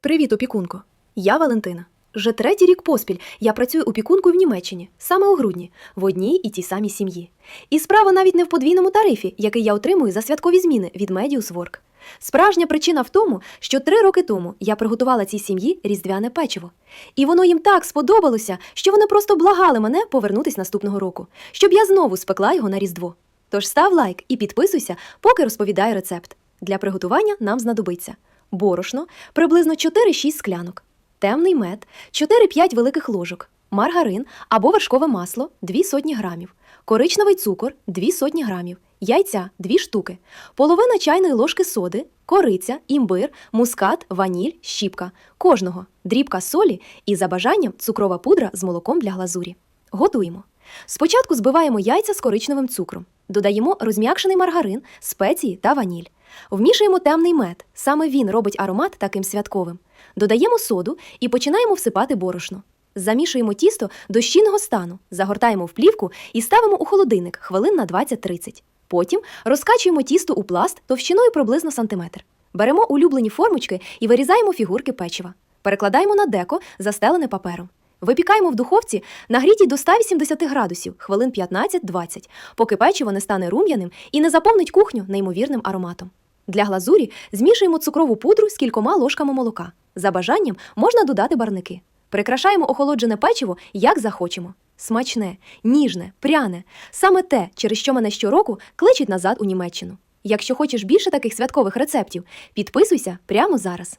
Привіт, опікунко. Я Валентина. Вже третій рік поспіль я працюю опікункою в Німеччині, саме у грудні, в одній і тій самій сім'ї. І справа навіть не в подвійному тарифі, який я отримую за святкові зміни від Medius Work. Справжня причина в тому, що три роки тому я приготувала цій сім'ї різдвяне печиво. І воно їм так сподобалося, що вони просто благали мене повернутись наступного року, щоб я знову спекла його на Різдво. Тож став лайк і підписуйся, поки розповідаю рецепт. Для приготування нам знадобиться борошно приблизно 4-6 склянок, темний мед, 4-5 великих ложок, маргарин або вершкове масло 2 сотні грамів, коричневий цукор 2 сотні грамів, яйця 2 штуки, половина чайної ложки соди, кориця, імбир, мускат, ваніль, щіпка, кожного, дрібка солі і за бажанням цукрова пудра з молоком для глазурі. Готуємо. Спочатку збиваємо яйця з коричневим цукром, додаємо розм'якшений маргарин, спеції та ваніль. Вмішуємо темний мед, саме він робить аромат таким святковим. Додаємо соду і починаємо всипати борошно. Замішуємо тісто до щільного стану, загортаємо в плівку і ставимо у холодильник хвилин на 20-30. Потім розкачуємо тісто у пласт товщиною приблизно сантиметр. Беремо улюблені формочки і вирізаємо фігурки печива. Перекладаємо на деко, застелене папером. Випікаємо в духовці, нагрітій до 180 градусів хвилин 15-20, поки печиво не стане рум'яним і не заповнить кухню неймовірним ароматом. Для глазурі змішуємо цукрову пудру з кількома ложками молока. За бажанням можна додати барники. Прикрашаємо охолоджене печиво як захочемо. Смачне, ніжне, пряне саме те, через що мене щороку кличуть назад у Німеччину. Якщо хочеш більше таких святкових рецептів, підписуйся прямо зараз.